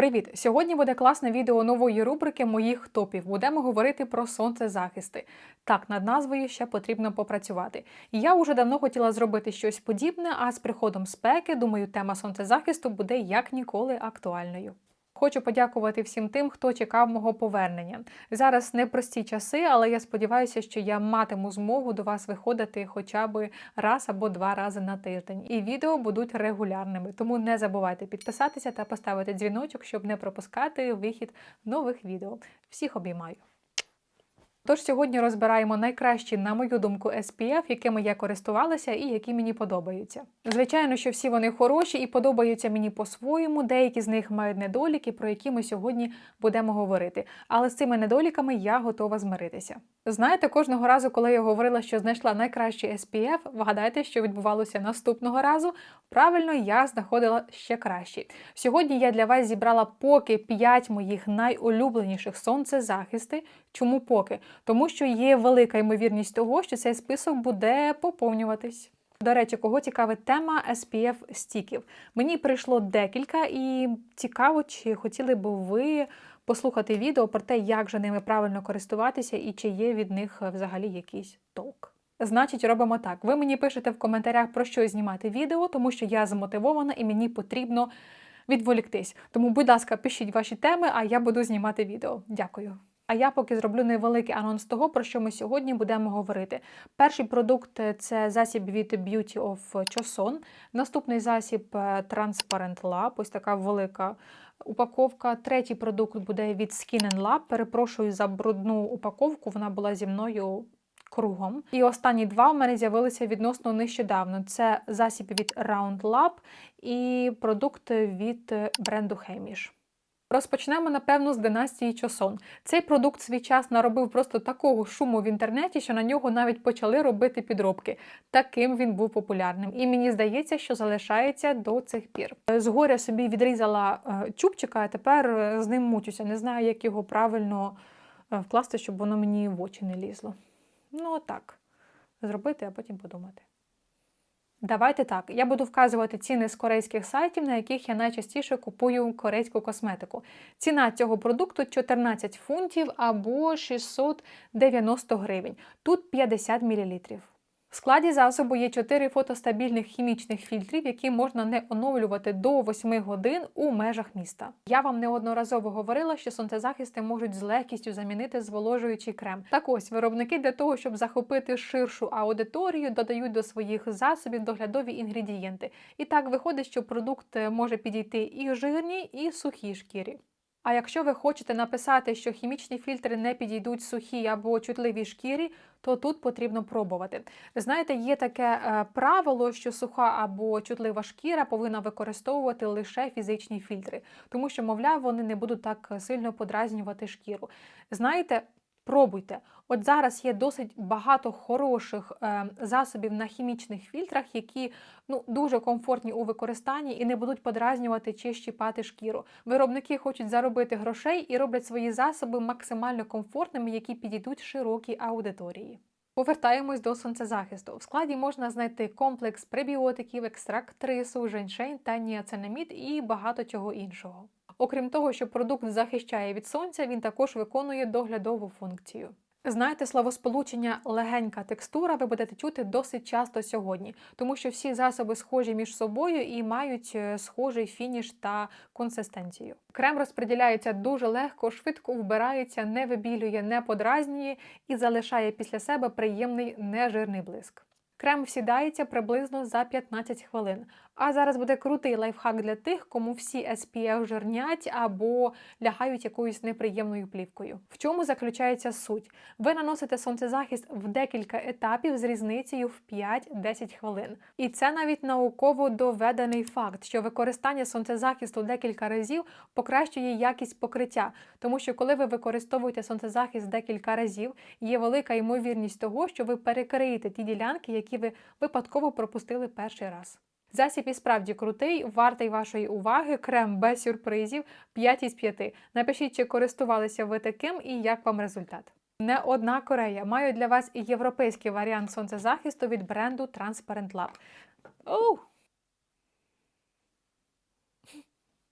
Привіт! Сьогодні буде класне відео нової рубрики моїх топів. Будемо говорити про сонцезахисти. Так, над назвою ще потрібно попрацювати. Я вже давно хотіла зробити щось подібне, а з приходом спеки, думаю, тема сонцезахисту буде як ніколи актуальною. Хочу подякувати всім тим, хто чекав мого повернення. Зараз непрості часи, але я сподіваюся, що я матиму змогу до вас виходити хоча б раз або два рази на тиждень. І відео будуть регулярними. Тому не забувайте підписатися та поставити дзвіночок, щоб не пропускати вихід нових відео. Всіх обіймаю! Тож сьогодні розбираємо найкращі, на мою думку, SPF, якими я користувалася і які мені подобаються. Звичайно, що всі вони хороші і подобаються мені по-своєму. Деякі з них мають недоліки, про які ми сьогодні будемо говорити. Але з цими недоліками я готова змиритися. Знаєте, кожного разу, коли я говорила, що знайшла найкращий SPF, вгадайте, що відбувалося наступного разу. Правильно, я знаходила ще кращі. Сьогодні я для вас зібрала поки 5 моїх найулюбленіших сонцезахисти. Чому поки? Тому що є велика ймовірність того, що цей список буде поповнюватись. До речі, кого цікавить тема SPF стіків. Мені прийшло декілька, і цікаво, чи хотіли б ви послухати відео про те, як же ними правильно користуватися і чи є від них взагалі якийсь толк. Значить, робимо так. Ви мені пишете в коментарях, про що знімати відео, тому що я замотивована і мені потрібно відволіктись. Тому, будь ласка, пишіть ваші теми, а я буду знімати відео. Дякую. А я поки зроблю невеликий анонс того, про що ми сьогодні будемо говорити. Перший продукт це засіб від Beauty of Choson. Наступний засіб Transparent Lab, ось така велика упаковка. Третій продукт буде від Skin Lab. Перепрошую за брудну упаковку, вона була зі мною. Кругом. І останні два у мене з'явилися відносно нещодавно. Це засіб від Round Lab і продукт від бренду Hamish. Розпочнемо, напевно, з династії Чосон. Цей продукт свій час наробив просто такого шуму в інтернеті, що на нього навіть почали робити підробки. Таким він був популярним. І мені здається, що залишається до цих пір. Згоря собі відрізала чубчика, а тепер з ним мучуся. Не знаю, як його правильно вкласти, щоб воно мені в очі не лізло. Ну, так, зробити, а потім подумати. Давайте так. Я буду вказувати ціни з корейських сайтів, на яких я найчастіше купую корейську косметику. Ціна цього продукту 14 фунтів або 690 гривень. Тут 50 мл. В складі засобу є 4 фотостабільних хімічних фільтрів, які можна не оновлювати до 8 годин у межах міста. Я вам неодноразово говорила, що сонцезахисти можуть з легкістю замінити зволожуючий крем. Так ось виробники для того, щоб захопити ширшу аудиторію, додають до своїх засобів доглядові інгредієнти. І так виходить, що продукт може підійти і жирній, і сухій шкірі. А якщо ви хочете написати, що хімічні фільтри не підійдуть сухій або чутливій шкірі, то тут потрібно пробувати. Знаєте, є таке е, правило, що суха або чутлива шкіра повинна використовувати лише фізичні фільтри, тому що, мовляв, вони не будуть так сильно подразнювати шкіру. Знаєте, Пробуйте. От зараз є досить багато хороших е, засобів на хімічних фільтрах, які ну, дуже комфортні у використанні і не будуть подразнювати чи щіпати шкіру. Виробники хочуть заробити грошей і роблять свої засоби максимально комфортними, які підійдуть широкій аудиторії. Повертаємось до сонцезахисту. В складі можна знайти комплекс пребіотиків, екстракт рису, женьшень та ніацинамід і багато чого іншого. Окрім того, що продукт захищає від сонця, він також виконує доглядову функцію. Знаєте, словосполучення легенька текстура ви будете чути досить часто сьогодні, тому що всі засоби схожі між собою і мають е, схожий фініш та консистенцію. Крем розподіляється дуже легко, швидко вбирається, не вибілює, не подразнює і залишає після себе приємний нежирний блиск. Крем всідається приблизно за 15 хвилин. А зараз буде крутий лайфхак для тих, кому всі SPF жирнять або лягають якоюсь неприємною плівкою. В чому заключається суть? Ви наносите сонцезахист в декілька етапів з різницею в 5-10 хвилин. І це навіть науково доведений факт, що використання сонцезахисту декілька разів покращує якість покриття, тому що коли ви використовуєте сонцезахист декілька разів, є велика ймовірність того, що ви перекриєте ті ділянки, які ви випадково пропустили перший раз. Засіб і справді крутий, вартий вашої уваги, крем без сюрпризів 5 із 5. Напишіть, чи користувалися ви таким і як вам результат. Не одна Корея. Маю для вас і європейський варіант сонцезахисту від бренду Transparent Lab. Оу!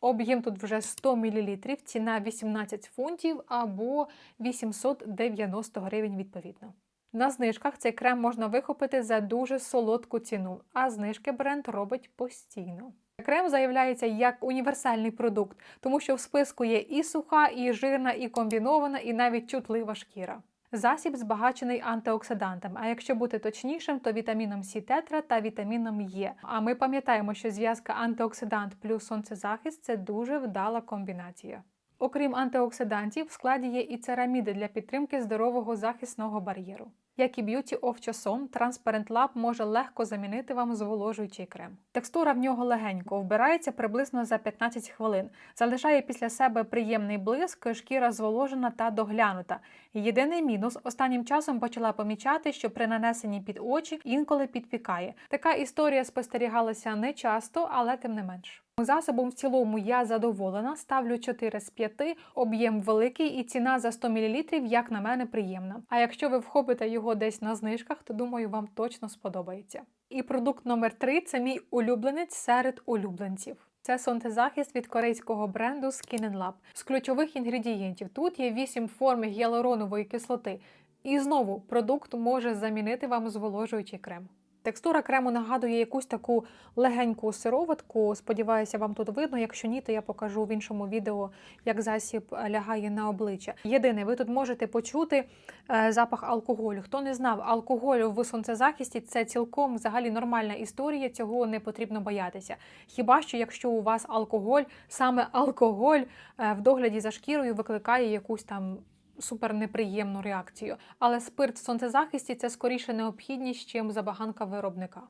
Об'єм тут вже 100 мл, ціна 18 фунтів або 890 гривень відповідно. На знижках цей крем можна вихопити за дуже солодку ціну, а знижки бренд робить постійно. Крем заявляється як універсальний продукт, тому що в списку є і суха, і жирна, і комбінована, і навіть чутлива шкіра. Засіб збагачений антиоксидантами, а якщо бути точнішим, то вітаміном Сі тетра та вітаміном Е. А ми пам'ятаємо, що зв'язка антиоксидант плюс сонцезахист це дуже вдала комбінація. Окрім антиоксидантів, в складі є і цераміди для підтримки здорового захисного бар'єру. Як і of Choson, Transparent Lab може легко замінити вам зволожуючий крем. Текстура в нього легенько, вбирається приблизно за 15 хвилин, залишає після себе приємний блиск, шкіра зволожена та доглянута. Єдиний мінус останнім часом почала помічати, що при нанесенні під очі інколи підпікає. Така історія спостерігалася не часто, але тим не менш. Засобом в цілому я задоволена, ставлю 4 з 5, об'єм великий і ціна за 100 мл, як на мене, приємна. А якщо ви вхопите його десь на знижках, то думаю, вам точно сподобається. І продукт номер 3 це мій улюбленець серед улюбленців. Це сонцезахист від корейського бренду Skin Lab. З ключових інгредієнтів тут є 8 форм гіалуронової кислоти. І знову продукт може замінити вам зволожуючий крем. Текстура крему нагадує якусь таку легеньку сироватку. Сподіваюся, вам тут видно. Якщо ні, то я покажу в іншому відео, як засіб лягає на обличчя. Єдине, ви тут можете почути е, запах алкоголю. Хто не знав, алкоголю в сонцезахисті це цілком взагалі нормальна історія. Цього не потрібно боятися. Хіба що якщо у вас алкоголь, саме алкоголь е, в догляді за шкірою викликає якусь там супер неприємну реакцію. Але спирт в сонцезахисті це скоріше необхідність, чим забаганка виробника.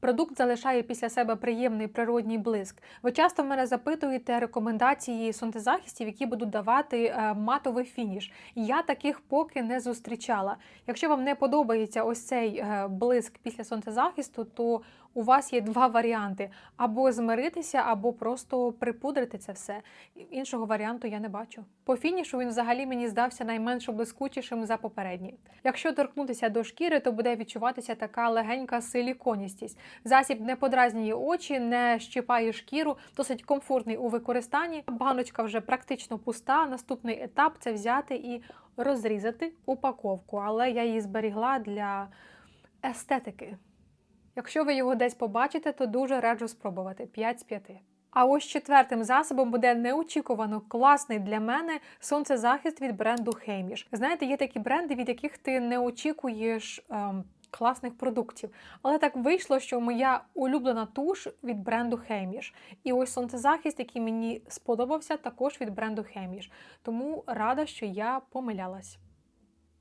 Продукт залишає після себе приємний природній блиск. Ви часто мене запитуєте рекомендації сонцезахистів, які будуть давати е, матовий фініш. Я таких поки не зустрічала. Якщо вам не подобається ось цей е, блиск після сонцезахисту, то у вас є два варіанти: або змиритися, або просто припудрити це все. Іншого варіанту я не бачу. По фінішу він взагалі мені здався найменш блискучішим за попередній. Якщо торкнутися до шкіри, то буде відчуватися така легенька силіконістість. Засіб не подразнює очі, не щипає шкіру, досить комфортний у використанні. Баночка вже практично пуста. Наступний етап це взяти і розрізати упаковку, але я її зберігла для естетики. Якщо ви його десь побачите, то дуже раджу спробувати 5 з 5. А ось четвертим засобом буде неочікувано класний для мене сонцезахист від бренду Хейміш. Знаєте, є такі бренди, від яких ти не очікуєш. Ем, Класних продуктів. Але так вийшло, що моя улюблена туш від бренду Хеміш. І ось сонцезахист, який мені сподобався, також від бренду Хеміш. Тому рада, що я помилялась.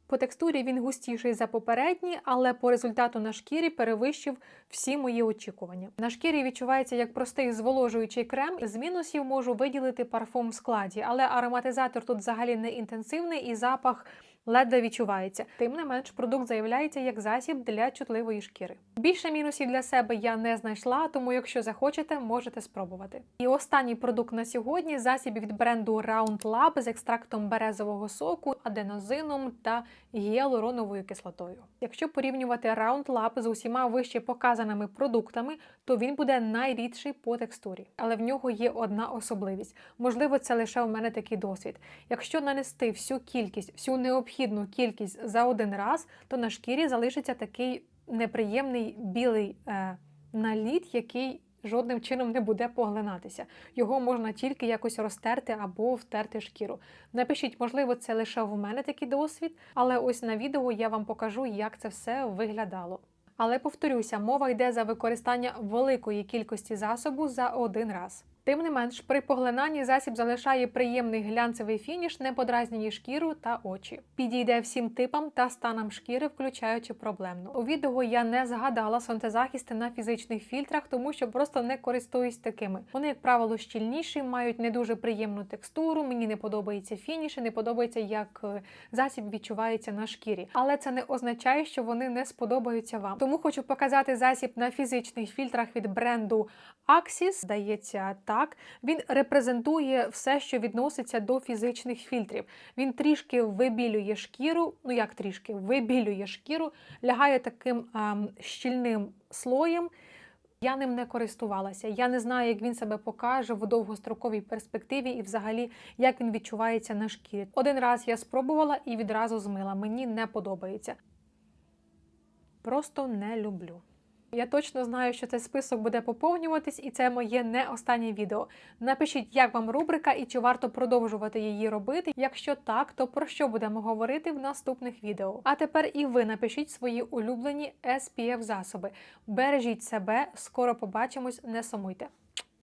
По текстурі він густіший за попередній, але по результату на шкірі перевищив всі мої очікування. На шкірі відчувається як простий зволожуючий крем. З мінусів можу виділити парфум в складі, але ароматизатор тут взагалі не інтенсивний і запах ледве відчувається. Тим не менш, продукт заявляється як засіб для чутливої шкіри. Більше мінусів для себе я не знайшла, тому якщо захочете, можете спробувати. І останній продукт на сьогодні засіб від бренду Round Lab з екстрактом березового соку, аденозином та гіалуроновою кислотою. Якщо порівнювати Round Lab з усіма вище показаними продуктами, то він буде найрідший по текстурі. Але в нього є одна особливість. Можливо, це лише у мене такий досвід. Якщо нанести всю кількість, всю необхідну кількість за один раз, то на шкірі залишиться такий неприємний білий е, наліт, який жодним чином не буде поглинатися. Його можна тільки якось розтерти або втерти шкіру. Напишіть, можливо, це лише в мене такий досвід, але ось на відео я вам покажу, як це все виглядало. Але повторюся, мова йде за використання великої кількості засобу за один раз. Тим не менш, при поглинанні засіб залишає приємний глянцевий фініш, не подразнює шкіру та очі. Підійде всім типам та станам шкіри, включаючи проблемну. У відео я не згадала сонцезахисти на фізичних фільтрах, тому що просто не користуюсь такими. Вони, як правило, щільніші, мають не дуже приємну текстуру. Мені не подобається фініш, не подобається, як е, засіб відчувається на шкірі. Але це не означає, що вони не сподобаються вам. Тому хочу показати засіб на фізичних фільтрах від бренду Axis. Здається, так він репрезентує все, що відноситься до фізичних фільтрів. Він трішки вибілює шкіру. Ну як трішки вибілює шкіру, лягає таким ем, щільним слоєм. Я ним не користувалася. Я не знаю, як він себе покаже в довгостроковій перспективі і взагалі як він відчувається на шкірі. Один раз я спробувала і відразу змила. Мені не подобається. Просто не люблю. Я точно знаю, що цей список буде поповнюватись, і це моє не останнє відео. Напишіть, як вам рубрика і чи варто продовжувати її робити. Якщо так, то про що будемо говорити в наступних відео. А тепер і ви напишіть свої улюблені SPF засоби. Бережіть себе, скоро побачимось, не сумуйте.